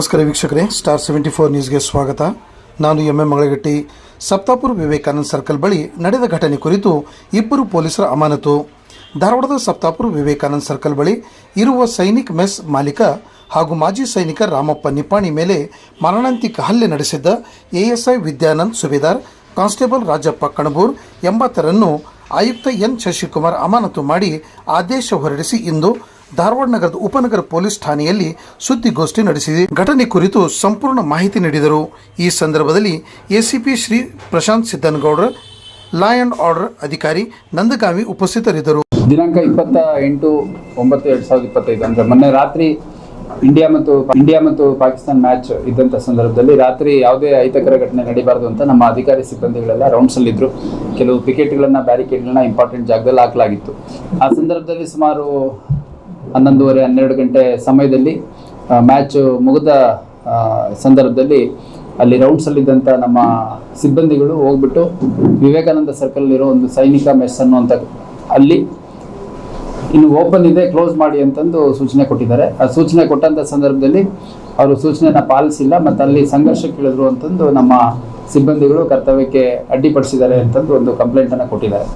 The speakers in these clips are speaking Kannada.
ನಮಸ್ಕಾರ ವೀಕ್ಷಕರೇ ಸ್ಟಾರ್ ಸೆವೆಂಟಿ ಫೋರ್ ನ್ಯೂಸ್ಗೆ ಸ್ವಾಗತ. ನಾನು M M Magalagatti. Saptapura Vivekananda circle ಬಳಿ ನಡೆದ ಘಟನೆ ಕುರಿತು ಇಬ್ಬರು ಪೊಲೀಸರ ಅಮಾನತು. ಧಾರವಾಡದ ಸಪ್ತಾಪುರ ವಿವೇಕಾನಂದ ಸರ್ಕಲ್ ಬಳಿ ಇರುವ ಸೈನಿಕ್ ಮೆಸ್ ಮಾಲೀಕ ಹಾಗೂ ಮಾಜಿ ಸೈನಿಕ ರಾಮಪ್ಪ ನಿಪ್ಪಾಣಿ ಮೇಲೆ ಮರಣಾಂತಿಕ ಹಲ್ಲೆ ನಡೆಸಿದ್ದ ಎಎಸ್ಐ ವಿದ್ಯಾನಂದ್ ಸುಬೇದಾರ್, ಕಾನ್ಸ್ಟೇಬಲ್ ರಾಜಪ್ಪ ಕಣಬೂರ್ ಎಂಬತ್ತರನ್ನು ಆಯುಕ್ತ ಎನ್ ಶಶಿಕುಮಾರ್ ಅಮಾನತು ಮಾಡಿ ಆದೇಶ ಹೊರಡಿಸಿ ಇಂದು ಧಾರವಾಡ ನಗರದ ಉಪನಗರ ಪೊಲೀಸ್ ಠಾಣೆಯಲ್ಲಿ ಸುದ್ದಿಗೋಷ್ಠಿ ನಡೆಸಿದೆ. ಘಟನೆ ಕುರಿತು ಸಂಪೂರ್ಣ ಮಾಹಿತಿ ನೀಡಿದರು. ಈ ಸಂದರ್ಭದಲ್ಲಿ ACP Shri Prashanth Siddanagoudar law and order ಅಧಿಕಾರಿ ನಂದಗಾಮಿ ಉಪಸ್ಥಿತರಿದ್ದರು. ದಿನಾಂಕ ಇಪ್ಪತ್ತ ಎಂಟು ಒಂಬತ್ತು ಎರಡು ಸಾವಿರದ ಇಪ್ಪತ್ತೈದು ಅಂದರೆ ಮೊನ್ನೆ ರಾತ್ರಿ ಇಂಡಿಯಾ ಮತ್ತು ಇಂಡಿಯಾ ಮತ್ತು ಪಾಕಿಸ್ತಾನ ಮ್ಯಾಚ್ ಇದ್ದಂಥ ಸಂದರ್ಭದಲ್ಲಿ ರಾತ್ರಿ ಯಾವುದೇ ಅಹಿತಕರ ಘಟನೆ ನಡೀಬಾರ್ದು ಅಂತ ನಮ್ಮ ಅಧಿಕಾರಿ ಸಿಬ್ಬಂದಿಗಳೆಲ್ಲ ರೌಂಡ್ಸಲ್ಲಿದ್ದರು ಕೆಲವು ವಿಕೆಟ್ಗಳನ್ನು ಬ್ಯಾರಿಕೇಡ್ಗಳನ್ನ ಇಂಪಾರ್ಟೆಂಟ್ ಜಾಗದಲ್ಲಿ ಹಾಕಲಾಗಿತ್ತು. ಆ ಸಂದರ್ಭದಲ್ಲಿ ಸುಮಾರು ಹನ್ನೊಂದುವರೆ, ಹನ್ನೆರಡು ಗಂಟೆ ಸಮಯದಲ್ಲಿ ಮ್ಯಾಚ್ ಮುಗಿದ ಸಂದರ್ಭದಲ್ಲಿ ಅಲ್ಲಿ ರೌಂಡ್ಸಲ್ಲಿದ್ದಂಥ ನಮ್ಮ ಸಿಬ್ಬಂದಿಗಳು ಹೋಗ್ಬಿಟ್ಟು ವಿವೇಕಾನಂದ ಸರ್ಕಲ್ ಇರೋ ಒಂದು ಸೈನಿಕ ಮೆಸ್ ಅನ್ನುವಂಥ ಅಲ್ಲಿ ಇನ್ನು ಓಪನ್ ಇದೆ ಕ್ಲೋಸ್ ಮಾಡಿ ಅಂತಂದು ಸೂಚನೆ ಕೊಟ್ಟಿದ್ದಾರೆ. ಆ ಸೂಚನೆ ಕೊಟ್ಟಂಥ ಸಂದರ್ಭದಲ್ಲಿ ಅವರು ಸೂಚನೆಯನ್ನು ಪಾಲಿಸಿಲ್ಲ ಮತ್ತು ಅಲ್ಲಿ ಸಂಘರ್ಷಕ್ಕಿಳಿದ್ರು ಅಂತಂದು ನಮ್ಮ ಸಿಬ್ಬಂದಿಗಳು ಕರ್ತವ್ಯಕ್ಕೆ ಅಡ್ಡಿಪಡಿಸಿದ್ದಾರೆ ಅಂತಂದು ಒಂದು ಕಂಪ್ಲೇಂಟನ್ನು ಕೊಟ್ಟಿದ್ದಾರೆ.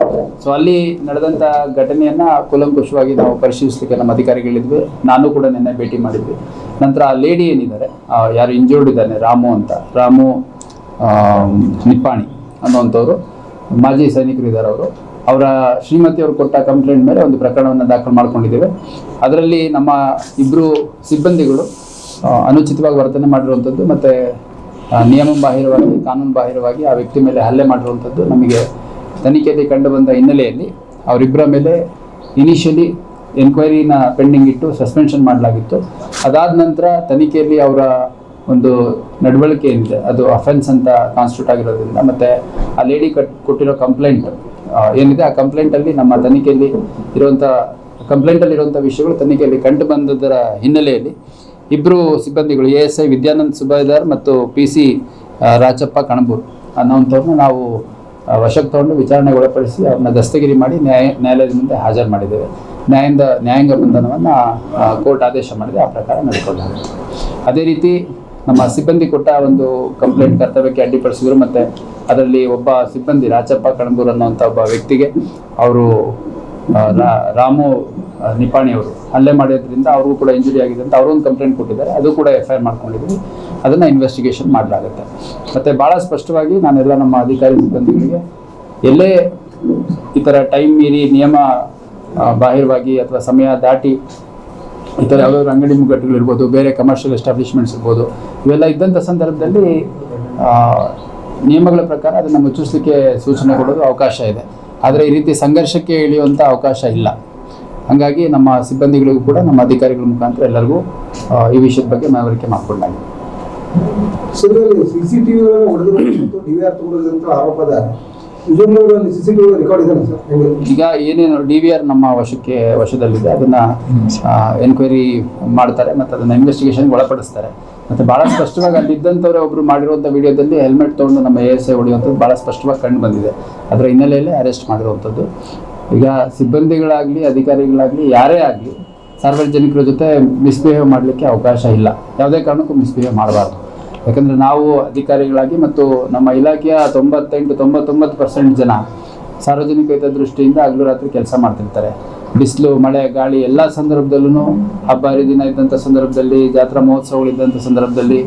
ಸೊ ಅಲ್ಲಿ ನಡೆದಂಥ ಘಟನೆಯನ್ನು ಕೂಲಂಕುಷವಾಗಿ ನಾವು ಪರಿಶೀಲಿಸಲಿಕ್ಕೆ ನಮ್ಮ ಅಧಿಕಾರಿಗಳಿದ್ವಿ ನಾನು ಕೂಡ ನಿನ್ನೆ ಭೇಟಿ ಮಾಡಿದ್ವಿ. ನಂತರ ಆ ಲೇಡಿ ಏನಿದ್ದಾರೆ ಯಾರು ಇಂಜೂರ್ಡ್ ಇದ್ದಾನೆ ರಾಮು ಅಂತ. ರಾಮು ನಿಪ್ಪಾಣಿ ಅನ್ನುವಂಥವ್ರು. ಮಾಜಿ ಸೈನಿಕರು ಇದ್ದಾರೆ ಅವರು. ಅವರ ಶ್ರೀಮತಿ ಅವರು ಕೊಟ್ಟ ಕಂಪ್ಲೇಂಟ್ ಮೇಲೆ ಒಂದು ಪ್ರಕರಣವನ್ನು ದಾಖಲು ಮಾಡ್ಕೊಂಡಿದ್ದೇವೆ. ಅದರಲ್ಲಿ ನಮ್ಮ ಇಬ್ಬರು ಸಿಬ್ಬಂದಿಗಳು ಅನುಚಿತವಾಗಿ ವರ್ತನೆ ಮಾಡಿರುವಂಥದ್ದು ಮತ್ತು ನಿಯಮ ಬಾಹಿರವಾಗಿ, ಕಾನೂನು ಬಾಹಿರವಾಗಿ ಆ ವ್ಯಕ್ತಿ ಮೇಲೆ ಹಲ್ಲೆ ಮಾಡಿರುವಂಥದ್ದು ನಮಗೆ ತನಿಖೆಯಲ್ಲಿ ಕಂಡು ಬಂದ ಹಿನ್ನೆಲೆಯಲ್ಲಿ ಅವರಿಬ್ಬರ ಮೇಲೆ ಇನಿಷಿಯಲಿ ಎನ್ಕ್ವೈರಿನ ಪೆಂಡಿಂಗ್ ಇಟ್ಟು ಸಸ್ಪೆನ್ಷನ್ ಮಾಡಲಾಗಿತ್ತು. ಅದಾದ ನಂತರ ತನಿಖೆಯಲ್ಲಿ ಅವರ ಒಂದು ನಡವಳಿಕೆ ಏನಿದೆ, ಅದು ಅಫೆನ್ಸ್ ಅಂತ ಕಾನ್ಸ್ಟಿಟ್ಯೂಟ್ ಆಗಿರೋದ್ರಿಂದ ಮತ್ತು ಆ ಲೇಡಿ ಕಟ್, ಕೊಟ್ಟಿರೋ ಕಂಪ್ಲೇಂಟ್ ಏನಿದೆ, ಆ ಕಂಪ್ಲೇಂಟಲ್ಲಿ ನಮ್ಮ ತನಿಖೆಯಲ್ಲಿ ಇರುವಂಥ ಕಂಪ್ಲೇಂಟಲ್ಲಿರುವಂಥ ವಿಷಯಗಳು ತನಿಖೆಯಲ್ಲಿ ಕಂಡು ಬಂದದರ ಹಿನ್ನೆಲೆಯಲ್ಲಿ ಇಬ್ಬರು ಸಿಬ್ಬಂದಿಗಳು, A S I, Vidyanand Subedar ಮತ್ತು ಪಿ ಸಿ ರಾಜಪ್ಪ ಕಣಬೂರ್. ಅನ್ನೋಂಥವ್ರನ್ನ ನಾವು ವಶಕ್ಕೆ ತಗೊಂಡು ವಿಚಾರಣೆಗೆ ಒಳಪಡಿಸಿ ಅವ್ರನ್ನ ದಸ್ತಗಿರಿ ಮಾಡಿ ನ್ಯಾಯ, ನ್ಯಾಯಾಲಯದ ಮುಂದೆ ಹಾಜರು ಮಾಡಿದ್ದೇವೆ. ನ್ಯಾಯದ, ನ್ಯಾಯಾಂಗ ಬಂಧನವನ್ನು ಕೋರ್ಟ್ ಆದೇಶ ಮಾಡಿದೆ. ಆ ಪ್ರಕಾರ ನಡೆದುಕೊಳ್ಳಲಾಗಿದೆ ಅದೇ ರೀತಿ ನಮ್ಮ ಸಿಬ್ಬಂದಿ ಕೊಟ್ಟ ಒಂದು ಕಂಪ್ಲೇಂಟ್ ಕರ್ತವ್ಯಕ್ಕೆ ಅಡ್ಡಿಪಡಿಸಿದ್ರು. ಮತ್ತು ಅದರಲ್ಲಿ ಒಬ್ಬ ಸಿಬ್ಬಂದಿ ರಾಜಪ್ಪ ಕಣಬೂರ್ ಅನ್ನೋಂಥ ಒಬ್ಬ ವ್ಯಕ್ತಿಗೆ ಅವರು ರಾಮು ನಿಪಾಣಿ ಅವರು. ಹಲ್ಲೆ ಮಾಡಿದ್ರಿಂದ ಅವ್ರಿಗೂ ಕೂಡ ಇಂಜುರಿ ಆಗಿದೆ ಅಂತ ಅವರೊಂದು ಕಂಪ್ಲೇಂಟ್ ಕೊಟ್ಟಿದ್ದಾರೆ. ಅದು ಕೂಡ ಎಫ್ ಐ ಆರ್ ಮಾಡ್ಕೊಂಡಿದ್ವಿ ಅದನ್ನು ಇನ್ವೆಸ್ಟಿಗೇಷನ್ ಮಾಡಲಾಗುತ್ತೆ. ಮತ್ತು ಭಾಳ ಸ್ಪಷ್ಟವಾಗಿ ನಾನೆಲ್ಲ ನಮ್ಮ ಅಧಿಕಾರಿ ಸಿಬ್ಬಂದಿಗಳಿಗೆ ಎಲ್ಲೇ ಈ ಥರ ಟೈಮ್ ಮೀರಿ ನಿಯಮ ಬಾಹಿರವಾಗಿ ಅಥವಾ ಸಮಯ ದಾಟಿ ಈ ಥರ ಯಾವುದಾದ್ರು ಅಂಗಡಿ ಮುಗ್ಗಟ್ಟುಗಳಿರ್ಬೋದು ಬೇರೆ ಕಮರ್ಷಿಯಲ್ ಎಸ್ಟಾಬ್ಲಿಷ್ಮೆಂಟ್ಸ್ ಇರ್ಬೋದು, ಇವೆಲ್ಲ ಇದ್ದಂಥ ಸಂದರ್ಭದಲ್ಲಿ ನಿಯಮಗಳ ಪ್ರಕಾರ ಅದನ್ನು ಮುಚ್ಚಿಸ್ಲಿಕ್ಕೆ ಸೂಚನೆ ಕೊಡೋದು ಅವಕಾಶ ಇದೆ. ಆದರೆ ಈ ರೀತಿ ಸಂಘರ್ಷಕ್ಕೆ ಇಳಿಯುವಂಥ ಅವಕಾಶ ಇಲ್ಲ. ಹಾಗಾಗಿ ನಮ್ಮ ಸಿಬ್ಬಂದಿಗಳಿಗೂ ಕೂಡ ನಮ್ಮ ಅಧಿಕಾರಿಗಳ ಮುಖಾಂತರ ಎಲ್ಲರಿಗೂ ಈ ವಿಷಯದ ಬಗ್ಗೆ ಮನವರಿಕೆ ಮಾಡಿಕೊಂಡಾಗಿದೆ ಈಗ ಏನೇನು ಡಿ ವಿ ಆರ್ ನಮ್ಮ ವಶಕ್ಕೆ ವಶದಲ್ಲಿದೆ ಅದನ್ನ ಎನ್ಕ್ವೈರಿ ಮಾಡ್ತಾರೆ ಮತ್ತು ಅದನ್ನ ಇನ್ವೆಸ್ಟಿಗೇಷನ್ಗೆ ಒಳಪಡಿಸ್ತಾರೆ. ಮತ್ತು ಬಹಳ ಸ್ಪಷ್ಟವಾಗಿ ಅಲ್ಲಿದ್ದಂಥವ್ರೆ ಒಬ್ರು ಮಾಡಿರುವಂಥ ವಿಡಿಯೋದಲ್ಲಿ ಹೆಲ್ಮೆಟ್ ತೊಗೊಂಡು ನಮ್ಮ ಎ ಎಸ್ ಐ ಹೊಡೆಯುವಂಥದ್ದು ಬಹಳ ಸ್ಪಷ್ಟವಾಗಿ ಕಂಡು ಬಂದಿದೆ. ಅದರ ಹಿನ್ನೆಲೆಯಲ್ಲಿ ಅರೆಸ್ಟ್ ಮಾಡಿರುವಂಥದ್ದು. ಈಗ ಸಿಬ್ಬಂದಿಗಳಾಗಲಿ, ಅಧಿಕಾರಿಗಳಾಗಲಿ, ಯಾರೇ ಆಗಲಿ ಸಾರ್ವಜನಿಕರ ಜೊತೆ ಮಿಸ್ಬಿಹೇವ್ ಮಾಡಲಿಕ್ಕೆ ಅವಕಾಶ ಇಲ್ಲ. ಯಾವುದೇ ಕಾರಣಕ್ಕೂ ಮಿಸ್ಬಿಹೇವ್ ಮಾಡಬಾರ್ದು. ಯಾಕಂದರೆ ನಾವು ಅಧಿಕಾರಿಗಳಾಗಿ ಮತ್ತು ನಮ್ಮ ಇಲಾಖೆಯ ತೊಂಬತ್ತೆಂಟು ತೊಂಬತ್ತೊಂಬತ್ತು ಪರ್ಸೆಂಟ್ ಜನ ಸಾರ್ವಜನಿಕ ಹಿತದೃಷ್ಟಿಯಿಂದ ಹಗಲು ರಾತ್ರಿ ಕೆಲಸ ಮಾಡ್ತಿರ್ತಾರೆ. ಬಿಸಿಲು, ಮಳೆ, ಗಾಳಿ ಎಲ್ಲ ಸಂದರ್ಭದಲ್ಲೂ ಹಬ್ಬ, ಹರಿದಿನ ಇದ್ದಂಥ ಸಂದರ್ಭದಲ್ಲಿ, ಜಾತ್ರಾ ಮಹೋತ್ಸವಗಳಿದ್ದಂಥ ಸಂದರ್ಭದಲ್ಲಿ,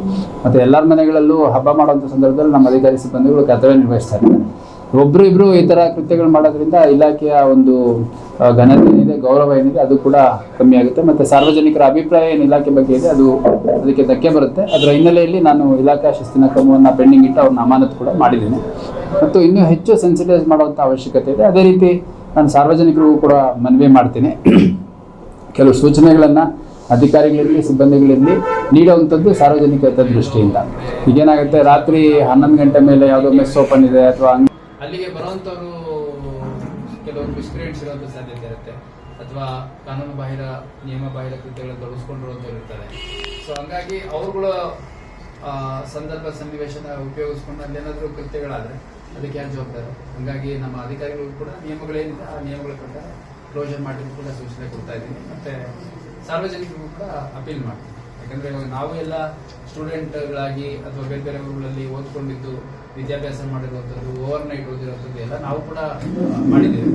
ಮತ್ತು ಎಲ್ಲರ ಮನೆಗಳಲ್ಲೂ ಹಬ್ಬ ಮಾಡುವಂಥ ಸಂದರ್ಭದಲ್ಲಿ ನಮ್ಮ ಅಧಿಕಾರಿ ಸಿಬ್ಬಂದಿಗಳು ಕರ್ತವ್ಯ ನಿರ್ವಹಿಸ್ತಾ ಒಬ್ರು ಇಬ್ರು ಈ ತರ ಕೃತ್ಯಗಳು ಮಾಡೋದ್ರಿಂದ ಇಲಾಖೆಯ ಒಂದು ಘನತೆ ಏನಿದೆ, ಗೌರವ ಏನಿದೆ, ಅದು ಕೂಡ ಕಮ್ಮಿ ಆಗುತ್ತೆ. ಮತ್ತೆ ಸಾರ್ವಜನಿಕರ ಅಭಿಪ್ರಾಯ ಏನು ಇಲಾಖೆ ಬಗ್ಗೆ ಇದೆ, ಅದು ಅದಕ್ಕೆ ಧಕ್ಕೆ ಬರುತ್ತೆ. ಅದರ ಹಿನ್ನೆಲೆಯಲ್ಲಿ ನಾನು ಇಲಾಖಾ ಶಿಸ್ತಿನ ಕ್ರಮವನ್ನು ಪೆಂಡಿಂಗ್ ಇಟ್ಟು ಅವ್ರನ್ನ ಅಮಾನತು ಕೂಡ ಮಾಡಿದ್ದೀನಿ. ಮತ್ತು ಇನ್ನೂ ಹೆಚ್ಚು ಸೆನ್ಸಿಟೈಸ್ ಮಾಡುವಂಥ ಅವಶ್ಯಕತೆ ಇದೆ. ಅದೇ ರೀತಿ ನಾನು ಸಾರ್ವಜನಿಕರಿಗೂ ಕೂಡ ಮನವಿ ಮಾಡ್ತೀನಿ. ಕೆಲವು ಸೂಚನೆಗಳನ್ನು ಅಧಿಕಾರಿಗಳಿರಲಿ, ಸಿಬ್ಬಂದಿಗಳಿರಲಿ ನೀಡುವಂಥದ್ದು ಸಾರ್ವಜನಿಕ ಹಿತದೃಷ್ಟಿಯಿಂದ ಈಗೇನಾಗುತ್ತೆ, ರಾತ್ರಿ ಹನ್ನೊಂದು ಗಂಟೆ ಮೇಲೆ ಯಾವುದೋ ಮೆಸ್ ಓಪನ್ ಇದೆ ಅಥವಾ ಅಲ್ಲಿಗೆ ಬರುವಂತವರು ಕೆಲವೊಂದು ಮಿಸ್ಕ್ರಿಯೆಂಟ್ಸ್ ಇರುವಂಥ ಸಾಧ್ಯತೆ ಇರುತ್ತೆ. ಅಥವಾ ಕಾನೂನು ಬಾಹಿರ, ನಿಯಮ ಬಾಹಿರ ಕೃತ್ಯಗಳನ್ನು ತೊಡಗಿಸ್ಕೊಂಡಿರುವಂಥವ್ರು ಇರ್ತಾರೆ. ಸೊ ಹಂಗಾಗಿ ಅವ್ರುಗಳ ಸಂದರ್ಭ ಸನ್ನಿವೇಶನ ಉಪಯೋಗಿಸ್ಕೊಂಡು ಅಲ್ಲೇನಾದರೂ ಕೃತ್ಯಗಳಾದರೆ ಅದಕ್ಕೆ ಯಾರು ಜವಾಬ್ದಾರ? ಹಂಗಾಗಿ ನಮ್ಮ ಅಧಿಕಾರಿಗಳು ಕೂಡ ನಿಯಮಗಳೇನಿದೆ, ಆ ನಿಯಮಗಳ ಪ್ರಕಾರ ಕ್ಲೋಸರ್ ಮಾಡಲಿಕ್ಕೆ ಕೂಡ ಸೂಚನೆ ಕೊಡ್ತಾ ಇದ್ದೀನಿ. ಮತ್ತೆ ಸಾರ್ವಜನಿಕರಿಗೂ ಕೂಡ ಅಪೀಲ್ ಮಾಡ್ತೀನಿ ಯಾಕಂದ್ರೆ ನಾವು ಎಲ್ಲ ಸ್ಟೂಡೆಂಟ್ಗಳಾಗಿ ಅಥವಾ ಬೇರೆ ಬೇರೆ ಊರುಗಳಲ್ಲಿ ಓದ್ಕೊಂಡಿದ್ದು ವಿದ್ಯಾಭ್ಯಾಸ ಮಾಡಿರುವಂಥದ್ದು ಓವರ್ ನೈಟ್ ಓದಿರುವಂಥದ್ದು ಎಲ್ಲ ನಾವು ಕೂಡ ಮಾಡಿದ್ದೇವೆ.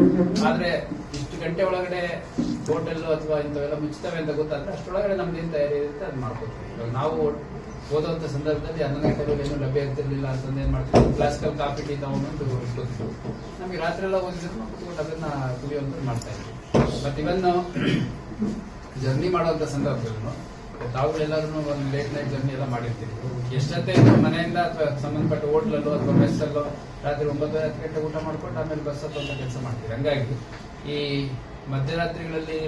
ಆದ್ರೆ ಇಷ್ಟು ಗಂಟೆ ಒಳಗಡೆ ಹೋಟೆಲ್ ಅಥವಾ ಇಂಥವೆಲ್ಲ ಮುಚ್ಚುತ್ತವೆ ಅಂತ ಗೊತ್ತಾದ್ರೆ ಅಷ್ಟೊಳಗಡೆ ನಮ್ದು ಏನ್ ತಯಾರಿ ಇರುತ್ತೆ ಅದು ಮಾಡ್ಕೊತೀವಿ ನಾವು ಓದುವಂತ ಸಂದರ್ಭದಲ್ಲಿ ಹನ್ನೊಂದು ಗಂಟೆಗೆ ಏನು ಲಭ್ಯ ಇರ್ತಿರ್ಲಿಲ್ಲ ಅಂತಂದು ಏನ್ ಮಾಡ್ತೀವಿ? ಕ್ಲಾಸಿಕಲ್ ಕಾಫಿ ಟೀ ತಗೊಂಡು ಗೊತ್ತಿತ್ತು ನಮಗೆ ರಾತ್ರಿ ಎಲ್ಲ ಓದಿದ್ರು ಕೂತ್ಕೊಂಡು ಅದನ್ನ ಕುಡಿಯುವಂಥದ್ದು ಮಾಡ್ತಾ ಇದ್ವಿ ಬಟ್ ಇವನ್ ಜರ್ನಿ ಮಾಡುವಂತ ಸಂದರ್ಭದಲ್ಲೂ ತಾವುಗಳೆಲ್ಲರೂ ಒಂದು ಲೇಟ್ ನೈಟ್ ಜರ್ನಿ ಎಲ್ಲ ಮಾಡಿರ್ತೀವಿ ಎಷ್ಟೊತ್ತೆ ಮನೆಯಿಂದ ಅಥವಾ ಸಂಬಂಧಪಟ್ಟ ಹೋಟ್ಲಲ್ಲೋ ಅಥವಾ ಮೆಸ್ಸಲ್ಲೋ ರಾತ್ರಿ ಒಂಬತ್ತು ಹತ್ತು ಗಂಟೆ ಊಟ ಮಾಡ್ಕೊಂಡು ಆಮೇಲೆ ಬಸ್ ಹತ್ತುವಂತ ಕೆಲಸ ಮಾಡ್ತೀವಿ ಹಂಗಾಗಿ ಈ ಮಧ್ಯರಾತ್ರಿಗಳಲ್ಲಿ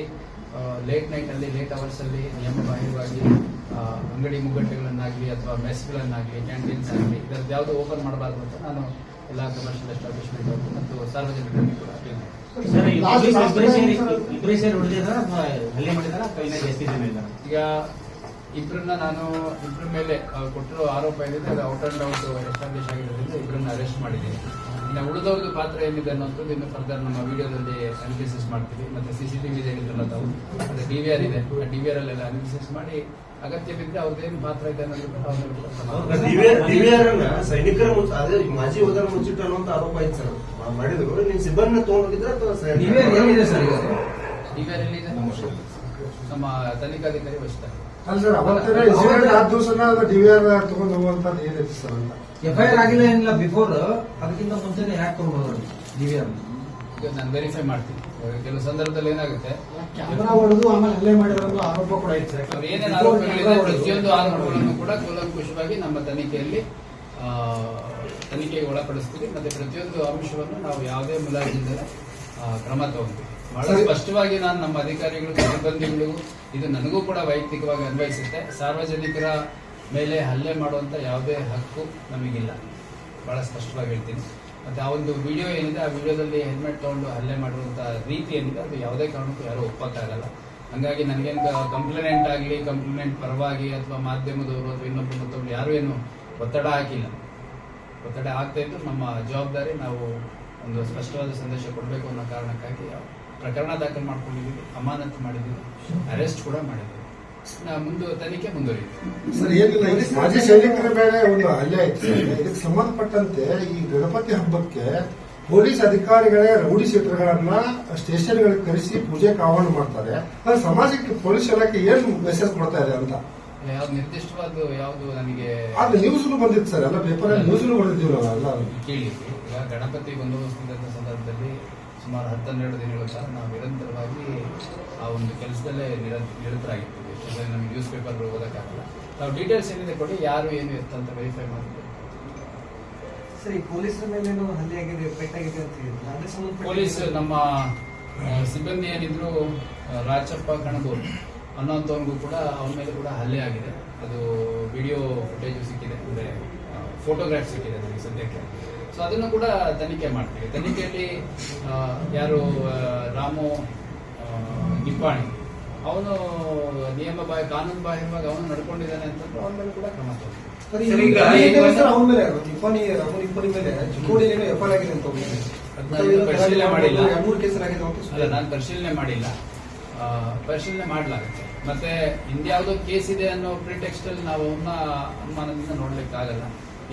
ಲೇಟ್ ನೈಟ್ ಅಲ್ಲಿ ಲೇಟ್ ಅವರ್ಸ್ ಅಲ್ಲಿ ನಿಯಮ ಬಾಹಿರವಾಗಿ ಅಂಗಡಿ ಮುಗ್ಗಟ್ಟೆಗಳನ್ನಾಗಲಿ ಅಥವಾ ಮೆಸ್ಗಳನ್ನಾಗಲಿ ಕ್ಯಾಂಟೀನ್ಸ್ ಆಗಲಿ ಇದರದ್ದು ಯಾವುದು ಓಪನ್ ಮಾಡಬಾರ್ದು ಅಂತ ನಾನು ಎಲ್ಲ ಕಮರ್ಷಿಯಲ್ ಎಸ್ಟಾಬ್ಲಿಷ್ಮೆಂಟ್ ಮತ್ತು ಸಾರ್ವಜನಿಕರಿಗೆ ಕೂಡ ಮಾಡ್ತೀನಿ. ಈಗ ಇಬ್ಬರನ್ನ ನಾನು ಇಬ್ಬರ ಮೇಲೆ ಕೊಟ್ಟಿರೋ ಆರೋಪ ಏನಿದೆ ಅದು ಔಟ್ ಅಂಡ್ ಔಟ್ ಎಸ್ಟಾಬ್ಲಿಷ್ ಆಗಿರೋದ್ರಿಂದ ಇಬ್ಬರನ್ನ ಅರೆಸ್ಟ್ ಮಾಡಿದ್ದೀನಿ. ಇನ್ನು ಉಳಿದವ್ರದ್ದು ಪಾತ್ರ ಏನಿದೆ ಅನ್ನೋದು ಇನ್ನು ಫರ್ದರ್ ನಮ್ಮ ವಿಡಿಯೋದಲ್ಲಿ ಅನಾಲಿಸಿಸ್ ಮಾಡ್ತೀವಿ. ಮತ್ತೆ ಸಿ ಸಿ ಟಿವಿ ಏನಿದೆ ತಾವು ಮತ್ತೆ ಡಿ ವಿ ಆರ್ ಇದೆ. ಆ ಡಿ ವಿ ಆರ್ ಅಲ್ಲೆಲ್ಲ ಅನಾಲಿಸಿಸ್ ಮಾಡಿ ಅಗತ್ಯ ಬಿದ್ದರೆ ಅವ್ರದ್ದೇನು ಪಾತ್ರ ಇದೆ ಅನ್ನೋದು ಸೈನಿಕರ ಅದೇ ಮಾಜಿ ಹೋದರ ಮುಚ್ಚಿಟ್ಟು ಅನ್ನೋಂಥ ಆರೋಪ ಇದೆ ಸರ್. ಮಾಡಿದ್ರು. ನೀವು ಸಿಬ್ಬಂದಿ ತಗೊಂಡಿದ್ರೆ ಅಥವಾ ಡಿ ವಿ ಆರ್ ಎಲ್ಲಿದೆ ನಮ್ಮ ತನಿಖಾಧಿಕಾರಿ ವಹಿಸ್ತಾರೆ ಸರ್ ಅವತ್ತೇ ಇನ್ಸಿಡೆಂಟ್ ಆದ ದಿವಸನ ಡಿ ವಿ ಆರ್ ತಗೊಂಡು ಹೋಗುವಂತದ್ದು ಏನಿತ್ತು ಸರ್ ಅಂತ? ಎಫ್ ಐ ಆರ್ ಆಗಿಲ್ಲ ಏನಿಲ್ಲ ಬಿಫೋರ್ ಅದಕ್ಕಿಂತ ಮುಂಚೆನೆ ಯಾಕೆ ತಗೊಂಡ್ಬರೋದು ಡಿ ವಿ ಆರ್ ನಾನು ವೆರಿಫೈ ಮಾಡ್ತೀನಿ. ಕೆಲವು ಸಂದರ್ಭದಲ್ಲಿ ಏನಾಗುತ್ತೆ? ಕ್ಯಾಮೆರಾ ಹೊಡೆದು ಆಮೇಲೆ ಹಲ್ಲೆ ಮಾಡಿರೋ ಆರೋಪ ಕೂಡ ಇತ್ತು ಸರ್. ಏನೇನು ಆರೋಪಗಳಿದೆ ಪ್ರತಿಯೊಂದು ಆರೋಪಗಳನ್ನು ಕೂಡ ಕೂಲಂಕುಷವಾಗಿ ನಮ್ಮ ತನಿಖೆಯಲ್ಲಿ ಆ, ತನಿಖೆಗೆ ಒಳಪಡಿಸ್ತೀವಿ. ಮತ್ತೆ ಪ್ರತಿಯೊಂದು ಅಂಶವನ್ನು ನಾವು ಯಾವುದೇ ಮುಲಾಜಿಲ್ಲದೆ ಆ, ಕ್ರಮ ತಗೊಂತೀವಿ. ಬಹಳ. ಸ್ಪಷ್ಟವಾಗಿ ನಾನು ನಮ್ಮ ಅಧಿಕಾರಿಗಳು ಸಿಬ್ಬಂದಿಗಳು ಇದು ನನಗೂ ಕೂಡ ವೈಯಕ್ತಿಕವಾಗಿ ಅನ್ವಯಿಸುತ್ತೆ. ಸಾರ್ವಜನಿಕರ ಮೇಲೆ ಹಲ್ಲೆ ಮಾಡುವಂತ ಯಾವುದೇ ಹಕ್ಕು ನಮಗಿಲ್ಲ. ಬಹಳ ಸ್ಪಷ್ಟವಾಗಿ ಹೇಳ್ತೀನಿ. ಮತ್ತೆ ಆ ಒಂದು ವಿಡಿಯೋ ಏನಿದೆ ಆ ವಿಡಿಯೋದಲ್ಲಿ ಹೆಲ್ಮೆಟ್ ತೊಗೊಂಡು ಹಲ್ಲೆ ಮಾಡುವಂಥ ರೀತಿ ಏನಿದೆ ಅದು ಯಾವುದೇ ಕಾರಣಕ್ಕೂ ಯಾರು ಒಪ್ಪಕ್ಕಾಗಲ್ಲ ಹಂಗಾಗಿ ನನಗೇನು ಕಂಪ್ಲೇನೆಂಟ್ ಆಗಲಿ ಕಂಪ್ಲೇನೆಂಟ್ ಪರವಾಗಿ ಅಥವಾ ಮಾಧ್ಯಮದವರು ಅಥವಾ ಇನ್ನೊಬ್ಬರು ಮತ್ತೊಬ್ರು ಯಾರು ಏನು ಒತ್ತಡ ಹಾಕಿಲ್ಲ. ಒತ್ತಡ ಆಗ್ತಾ ಇದ್ದು ನಮ್ಮ ಜವಾಬ್ದಾರಿ ನಾವು ಒಂದು ಸ್ಪಷ್ಟವಾದ ಸಂದೇಶ ಕೊಡಬೇಕು ಅನ್ನೋ ಕಾರಣಕ್ಕಾಗಿ ಪ್ರಕರಣ ದಾಖಲು ಮಾಡ್ಕೊಂಡಿದ್ದೀವಿ ಅಮಾನತು ಮಾಡಿದ್ದೀವಿ ಅರೆಸ್ಟ್ ಕೂಡ ಮಾಡಿದ್ದೀವಿ. ಮುಂದೆ ತನಿಖೆ ಮುಂದುವರಿಯುತ್ತೆ. ಸರ್ ಏನಿಲ್ಲ ಮಾಜಿ ಸೈನಿಕರ ಮೇಲೆ ಒಂದು ಹಲ್ಲೆ ಆಯ್ತು ಸರ್. ಇದಕ್ಕೆ ಸಂಬಂಧಪಟ್ಟಂತೆ ಈ ಗಣಪತಿ ಹಬ್ಬಕ್ಕೆ ಪೊಲೀಸ್ ಅಧಿಕಾರಿಗಳೇ ರೌಡಿ ಶೀಟರ್ಗಳನ್ನ ಸ್ಟೇಷನ್ಗಳಿಗೆ ಕರೆಸಿ ಪೂಜೆಗೆ ಆಹ್ವಾನ ಮಾಡ್ತಾರೆ. ಅದು ಸಮಾಜಕ್ಕೆ ಪೊಲೀಸ್ ಇಲಾಖೆ ಏನು ಮೆಸೇಜ್ ಕೊಡ್ತಾ ಇದೆ ಅಂತ? ಯಾವ್ದು ನಿರ್ದಿಷ್ಟವಾದ ಯಾವುದು ನನಗೆ ಅದು ನ್ಯೂಸ್ ಬಂದಿತ್ತು ಸರ್. ಎಲ್ಲ ಪೇಪರ್ ನ್ಯೂಸ್ ಬಂದಿದ್ದೀವಲ್ಲ ಎಲ್ಲ ಕೇಳಿ ಈಗ ಗಣಪತಿ ಬಂದೋಬಸ್ತಿದ್ದಂಥ ಸಂದರ್ಭದಲ್ಲಿ ಸುಮಾರು ಹತ್ತನ್ನೆರಡು ದಿನಗಳ ಕಾಲ ನಾವು ನಿರಂತರವಾಗಿ ಆ ಒಂದು ಕೆಲಸದಲ್ಲೇ ನಿರ ನಿರತರಾಗಿರ್ತೀವಿ. ಅಂದರೆ ನಮಗೆ ನ್ಯೂಸ್ ಪೇಪರ್ ಓದೋಕ್ಕಾಗಲ್ಲ. ನಾವು ಡೀಟೇಲ್ಸ್ ಏನಿದೆ ಕೊಡಿ ಯಾರು ಏನು ಇತ್ತು ಅಂತ ವೆರಿಫೈ ಮಾಡ್ತೀವಿ. ಸರಿ ಪೊಲೀಸರ ಹಲ್ಲೆ ಆಗಿದೆ ಪೆಟ್ಟಾಗಿದೆ ಅಂತ ಹೇಳಿದ್ರು ಪೊಲೀಸ್ ನಮ್ಮ ಸಿಬ್ಬಂದಿ ಏನಿದ್ರು ರಾಜಪ್ಪ ಕಣಬೂರ್ ಅನ್ನೋಂಥವ್ರಿಗೂ ಕೂಡ ಅವ್ರ ಮೇಲೆ ಕೂಡ ಹಲ್ಲೆ ಆಗಿದೆ. ಅದು ವಿಡಿಯೋ ಫುಟೇಜು ಸಿಕ್ಕಿದೆ ಅಂದ್ರೆ ಫೋಟೋಗ್ರಾಫ್ ಸಿಕ್ಕಿದೆ ನನಗೆ ಸದ್ಯಕ್ಕೆ. ಸೊ ಅದನ್ನು ಕೂಡ ತನಿಖೆ ಮಾಡ್ತೀವಿ. ತನಿಖೆಯಲ್ಲಿ ಯಾರು ರಾಮು ನಿಪ್ಪಾಣಿ ಅವನು ನಿಯಮ ಬಾಹ್ಯ ಕಾನೂನು ಬಾಹಿರವಾಗಿ ಅವನು ನಡ್ಕೊಂಡಿದ್ದಾನೆ ಅಂತಂದ್ರೆ ಅವನ ಮೇಲೆ ಕೂಡ ಕ್ರಮ ತಗೊಳ್ತೀವಿ ನಾನು ಪರಿಶೀಲನೆ ಮಾಡಿಲ್ಲ. ಪರಿಶೀಲನೆ ಮಾಡಲಾಗುತ್ತೆ. ಮತ್ತೆ ಇನ್ಯಾವುದೋ ಕೇಸ್ ಇದೆ ಅನ್ನೋ ಪ್ರಿಟೆಕ್ಸ್ಟ್ ಅಲ್ಲಿ ನಾವು ಅವನ್ನ ಅನುಮಾನದಿಂದ ನೋಡ್ಲಿಕ್ಕೆ ಆಗಲ್ಲ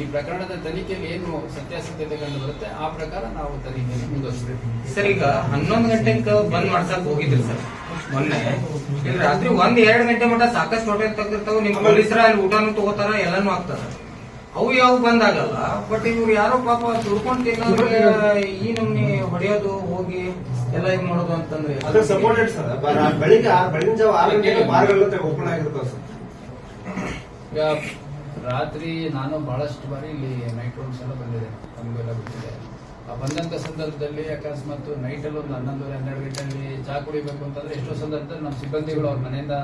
ಈ ಪ್ರಕರಣದ ತನಿಖೆಯಲ್ಲಿ ಏನು ಸತ್ಯಾಸತ್ಯತೆ ಕಂಡು ಬರುತ್ತೆ ಆ ಪ್ರಕಾರ ನಾವು ತನಿಖೆಯನ್ನು ಮುಂದುವರಿಸಬೇಕು. ಸರ್ ಈಗ ಹನ್ನೊಂದು ಗಂಟೆ ಬಂದ್ ಮಾಡ್ಸಕ್ ಹೋಗಿದ್ರಿ ಸರ್ ಮೊನ್ನೆ. ರಾತ್ರಿ ಒಂದ್ ಎರಡ್ ಗಂಟೆ ಮಟ್ಟ ಸಾಕಷ್ಟು ಹೋಟೆಲ್ ತೆಗ್ದಿರ್ತಾವ ನಿಮ್ ಪೊಲೀಸರ ಅಲ್ಲಿ ಊಟನು ತಗೋತಾರ ಎಲ್ಲಾನು ಆಗ್ತಾರ ಅವು ಯಾವ ಬಂದ್ ಆಗಲ್ಲ ಬಟ್ ಇವ್ರು ಯಾರೋ ಪಾಪ ದುಡ್ಕೊಂಡ್ ತಿನ್ನೋದ್ರೆ ಈ ನಮ್ನಿ ಹೊಡೆಯೋದು ಹೋಗಿ ಎಲ್ಲ ಇದ್ ಮಾಡೋದು ಅಂತಂದ್ರೆ ಅದ್ರ ಸಪೋರ್ಟೆಡ್ ಸರ್ ಬ- ಬೆಳಿಗ್ಗೆ ಬೆಳಗಿನ ಜಾವ ಆರು ಗಂಟೆಗೆ ಬಾರ್ಗಳೆಲ್ಲ ಓಪನ್ ಆಗಿರ್ತಾವ ಸರ್. ರಾತ್ರಿ ನಾನು ಬಹಳಷ್ಟು ಬಾರಿ ಇಲ್ಲಿ ನೈಟ್ ರೂಮ್ಸ್ ಎಲ್ಲ ಬಂದಿದೆ. ನಮಗೆಲ್ಲ ಗೊತ್ತಿದೆ. ಆ ಬಂದಂತ ಸಂದರ್ಭದಲ್ಲಿ ಅಕಸ್ಮಾತ್ ನೈಟ್ ಅಲ್ಲಿ ಒಂದು ಹನ್ನೊಂದುವರೆ ಹನ್ನೆರಡು ಗಂಟೆಯಲ್ಲಿ ಚಹಾ ಕುಡಿಬೇಕು ಅಂತಂದ್ರೆ ಎಷ್ಟೋ ಸಂದರ್ಭದಲ್ಲಿ ನಮ್ಮ ಸಿಬ್ಬಂದಿಗಳು ಅವ್ರ ಮನೆಯಿಂದ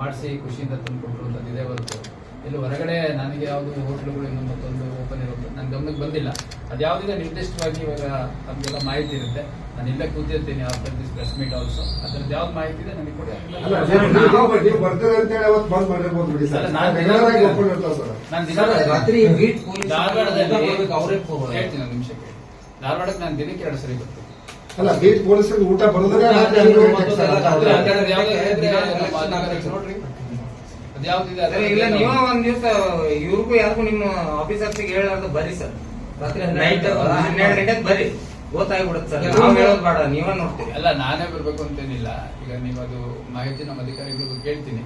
ಮಾಡಿಸಿ ಖುಷಿಯಿಂದ ತಂದು ಕೊಟ್ಟರು ಅಂತಂದಿದೆ ಹೊರತು ಇಲ್ಲಿ ಹೊರಗಡೆ ನನಗೆ ಯಾವುದು ಹೋಟ್ಲುಗಳು ಇನ್ನೊಂದು ಮತ್ತೊಂದು ಓಪನ್ ಇರೋದು ನನ್ನ ಗಮನಕ್ಕೆ ಬಂದಿಲ್ಲ ಅದು ಯಾವುದಿಲ್ಲ ನಿರ್ದಿಷ್ಟವಾಗಿ ಇವಾಗ ನಮಗೆಲ್ಲ ಮಾಹಿತಿ ಇರುತ್ತೆ ನಾನು ಇಲ್ಲೇ ಕೂತಿರ್ತೀನಿ after this press meet also ಅದ್ರದ್ದು ಯಾವ್ದು ಮಾಹಿತಿ ಇದೆ ನನಗೆ ಕೊಡಿ ಅಲ್ಲ ಅದನ್ನ- ನೀವು ನೀವು ಬರ್ತದೆ ಅಂತ ಹೇಳಿ ಅವತ್ತು ಬಂದ್ ಮಾಡಿರ್ಬೋದು ಬಿಡಿ ಸರ್ ಅಲ್ಲ, ನಾನು ರೆಗ್ಯುಲರ್ ಓಪನ್ ಇರ್ತಾವ ಸರ್ ನಾನು ರಾತ್ರಿ ಬೀಟ್ ಪೊಲೀಸ್ ಧಾರವಾಡದಲ್ಲಿ ಅವರೇ ಹೇಳ್ತೀನಿ ಒಂದು ನಿಮಿಷ ಧಾರವಾಡಕ್ಕೆ ನಾನು ದಿನಕ್ಕೆ ಎರಡು ಸರಿ ಬರ್ತೀನಿ ಅಲ್ಲ ಬೀಟ್ ಪೊಲೀಸರಿಗೆ ಊಟ ಬರೋದ್ರೆ. ನೋಡ್ರಿ ಅದ್ಯಾವ್ದಿದೆ ಇಲ್ಲ ನೀವ ಒಂದ್ ದಿವಸ ಇವ್ರಿಗೂ ಯಾರಿಗೂ ನಿಮ್ಮ ಆಫೀಸರ್ಸಿಗೆ ಹೇಳಾರ್ದು ಬರ್ರಿ ಸರ್. ರಾತ್ರಿ ನೈಟ್ ಹನ್ನೆರಡು ಗಂಟೆಗೆ ಬರ್ರಿ. ಗೊತ್ತಾಗ್ಬಿಡುತ್ತೆ ಸರ್. ನಾವ್ ಹೇಳೋದ್ ಬೇಡ ನೀವ ನೋಡ್ತೀರಿ. ಅಲ್ಲ ನಾನೇ ಬರ್ಬೇಕು ಅಂತೇನಿಲ್ಲ. ಈಗ ನೀವು ಅದು ಮಾಹಿತಿ ನಮ್ಮ ಅಧಿಕಾರಿಗಳಿಗೂ ಕೇಳ್ತೀನಿ.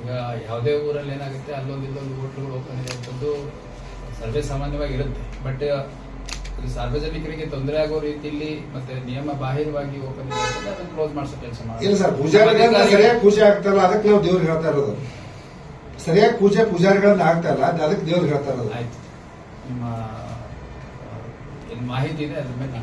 ಈಗ ಯಾವ್ದೇ ಊರಲ್ಲಿ ಏನಾಗುತ್ತೆ ಅಲ್ಲೊಂದು ಇಲ್ಲೊಂದು ಹೋಟ್ಲುಗಳು ಓಪನ್ ಇದೆ ಅಂತದ್ದು ಸರ್ವೇ ಸಾಮಾನ್ಯವಾಗಿ ಇರುತ್ತೆ. ಬಟ್ ಸಾರ್ವಜನಿಕರಿಗೆ ತೊಂದರೆ ಆಗೋ ರೀತಿಯಲ್ಲಿ ಮತ್ತೆ ನಿಯಮ ಬಾಹಿರವಾಗಿ ಓಪನ್ ಕ್ಲೋಸ್ ಮಾಡಿಸೋ ಕೆಲಸ ಮಾಡಿ ಪೂಜೆ ಆಗ್ತಾರಲ್ಲ ಅದಕ್ಕೆ ನಾವು ದೇವ್ರಿಗೆ ಹೇಳ್ತಾ ಇರೋದು. ಸರಿಯಾಗಿ ಪೂಜೆ ಪೂಜಾರಿಗಳನ್ನ ಆಗ್ತಾ ಇಲ್ಲ ಅದ್- ಅದಕ್ಕೆ ದೇವ್ರಿಗೆ ಹೇಳ್ತಾರಲ್ಲ ಆಯ್ತು. ನಿಮ್ಮ ಏನು ಮಾಹಿತಿ ಇದೆ ಅದ್ರ ಮೇಲೆ